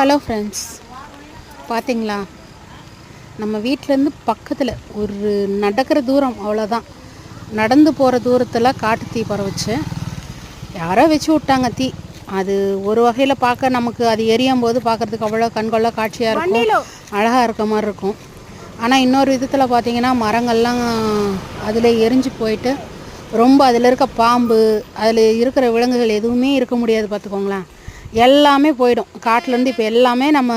Hello friends பார்த்தீங்களா நம்ம வீட்டிலேருந்து பக்கத்தில் ஒரு நடக்கிற தூரம் அவ்வளோதான் நடந்து போகிற தூரத்தில் காட்டு தீ பரவச்சு. யாரோ வச்சு விட்டாங்க தீ. அது ஒரு வகையில் பார்க்க நமக்கு அது எரியும் போது பார்க்குறதுக்கு அவ்வளோ கண்கொள்ள காட்சியாக இருக்கும். அழகாக இருக்க மாதிரி இருக்கும். ஆனால் இன்னொரு விதத்தில் பார்த்தீங்கன்னா மரங்கள்லாம் அதில் எரிஞ்சு போயிட்டு ரொம்ப அதில் இருக்க பாம்பு அதில் இருக்கிற விலங்குகள் எதுவுமே இருக்க முடியாது பார்த்துக்கோங்களேன் எல்லாமே போயிடும். காட்டிலேருந்து இப்போ எல்லாமே நம்ம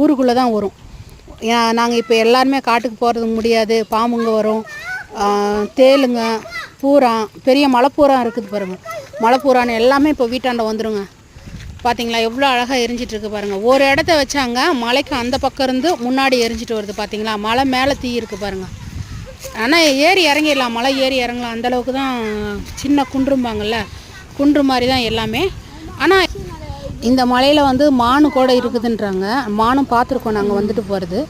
ஊருக்குள்ளே தான் வரும். நாங்கள் இப்போ எல்லாருமே காட்டுக்கு போகிறது முடியாது. பாம்புங்க வரும். தேளுங்க பூரா பெரிய மலைப்பூரா இருக்குது பாருங்கள் மலைப்பூரான்னு எல்லாமே இப்போ வீட்டாண்ட வந்துருங்க. பார்த்தீங்களா எவ்வளோ அழகாக எரிஞ்சிட்ருக்கு பாருங்கள் ஒரு இடத்த வச்சாங்க மலைக்கு அந்த பக்கம் இருந்து முன்னாடி எரிஞ்சிட்டு வருது பார்த்தீங்களா மலை மேலே தீ இருக்குது பாருங்கள் ஆனால் ஏறி இறங்கிடலாம். மலை ஏறி இறங்கலாம். அந்தளவுக்கு தான் சின்ன குன்றும்பாங்கள்ல குன்று மாதிரி தான் எல்லாமே. ஆனால் இந்த மலையில் வந்து மானு கூட இருக்குதுன்றாங்க. மானும் பார்த்துருக்கோம். நாங்கள் வந்துட்டு போகிறது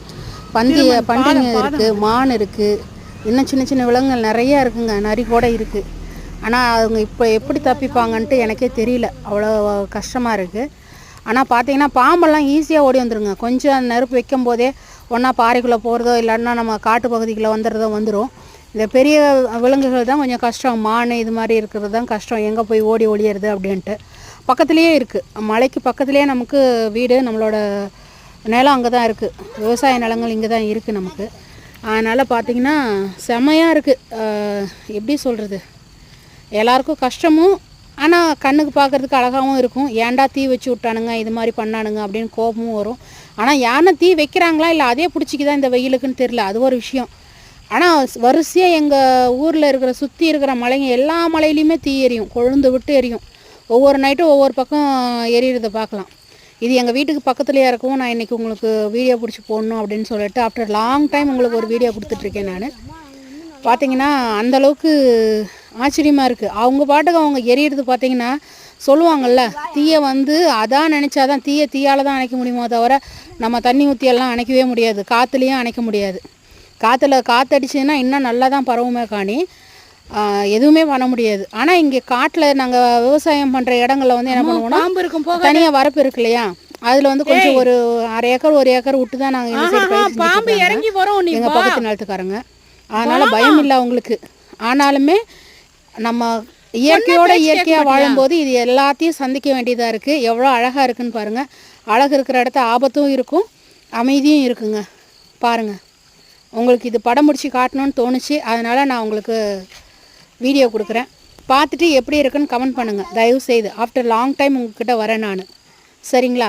பந்தி பண்டிகை இருக்குது மான் இருக்குது இன்னும் சின்ன சின்ன விலங்குகள் நிறைய இருக்குங்க. நரி கூட இருக்குது ஆனால் அவங்க இப்போ எப்படி தப்பிப்பாங்கன்ட்டு எனக்கே தெரியல. அவ்வளோ கஷ்டமாக இருக்குது ஆனால் பார்த்தீங்கன்னா பாம்பெல்லாம் ஈஸியாக ஓடி வந்துருங்க. கொஞ்சம் நெருப்பு வைக்கும் போதே ஒன்றா பாறைக்குள்ளே போகிறதோ இல்லைன்னா நம்ம காட்டு பகுதிக்குள்ளே வந்துடுறதோ வந்துடும் இந்த பெரிய விலங்குகள் தான் கொஞ்சம் கஷ்டம். மான் இது மாதிரி இருக்கிறது தான் கஷ்டம். எங்கே போய் ஓடி ஒளியறது அப்படின்ட்டு. பக்கத்துலேயே இருக்குது மலைக்கு பக்கத்துலேயே நமக்கு வீடு நம்மளோட நிலம் அங்கே தான் இருக்குது விவசாய நிலங்கள் இங்கே தான் இருக்குது நமக்கு. அதனால் பார்த்திங்கன்னா செமையாக இருக்குது எப்படி சொல்கிறது எல்லாருக்கும் கஷ்டமும் ஆனால் கண்ணுக்கு பார்க்கறதுக்கு அழகாகவும் இருக்கும். ஏன்டா தீ வச்சு விட்டானுங்க இது மாதிரி பண்ணானுங்க அப்படின்னு கோபமும் வரும். ஆனால் யானை தீ வைக்கிறாங்களா இல்லை அதே பிடிச்சிக்குதா இந்த வெயிலுக்குன்னு தெரில அது ஒரு விஷயம். ஆனால் வரிசையாக எங்கள் ஊரில் இருக்கிற சுற்றி இருக்கிற மலைங்க எல்லா மலையிலையுமே தீ எரியும். கொழுந்து விட்டு எரியும். ஒவ்வொரு நைட்டும் ஒவ்வொரு பக்கம் எரியறதை பார்க்கலாம். இது எங்கள் வீட்டுக்கு பக்கத்துலேயே இருக்கவும் நான் இன்றைக்கி உங்களுக்கு வீடியோ பிடிச்சி போடணும் அப்படின்னு சொல்லிட்டு ஆஃப்டர் லாங் டைம் உங்களுக்கு ஒரு வீடியோ கொடுத்துட்ருக்கேன் நான். பார்த்தீங்கன்னா அந்தளவுக்கு ஆச்சரியமாக இருக்குது அவங்க பாட்டுக்கு அவங்க எரியறது பார்த்தீங்கன்னா சொல்லுவாங்கள்ல தீயை வந்து அதான் நினச்சாதான் தீயை தீயால் தான் அணைக்க முடியுமோ தவிர நம்ம தண்ணி ஊற்றியெல்லாம் அணைக்கவே முடியாது. காற்றுலேயும் அணைக்க முடியாது. காற்றுல காற்றடிச்சுன்னா இன்னும் நல்லா தான் பரவுமே காணி. எதுவுமே பண்ண முடியாது. ஆனால் இங்கே காட்டில் நாங்கள் விவசாயம் பண்ணுற இடங்களில் வந்து என்ன பண்ணுவோம்னா இருக்கும் போக தனியாக வரப்பு இருக்கு இல்லையா? அதில் வந்து கொஞ்சம் ஒரு அரை ஏக்கர் ஒரு ஏக்கர் விட்டு தான் நாங்கள் பாம்பு. இறங்கி வரும் எங்கள் பக்கத்து நிலத்துக்காரங்க. அதனால பயம் இல்லை அவங்களுக்கு. ஆனாலுமே நம்ம இயற்கையோட இயற்கையாக வாழும்போது இது எல்லாத்தையும் சந்திக்க வேண்டியதாக இருக்குது எவ்வளோ அழகாக இருக்குன்னு பாருங்கள் அழகு இருக்கிற இடத்த ஆபத்தும் இருக்கும் அமைதியும் இருக்குங்க. பாருங்கள் உங்களுக்கு இது படம் முடிச்சு காட்டணும்னு தோணுச்சு. அதனால் நான் உங்களுக்கு வீடியோ கொடுக்குறேன். பார்த்துட்டு எப்படி இருக்குன்னு கமெண்ட் பண்ணுங்கள் தயவு செய்து ஆஃப்டர் லாங் டைம் உங்ககிட்ட வரேன் நான். சரிங்களா?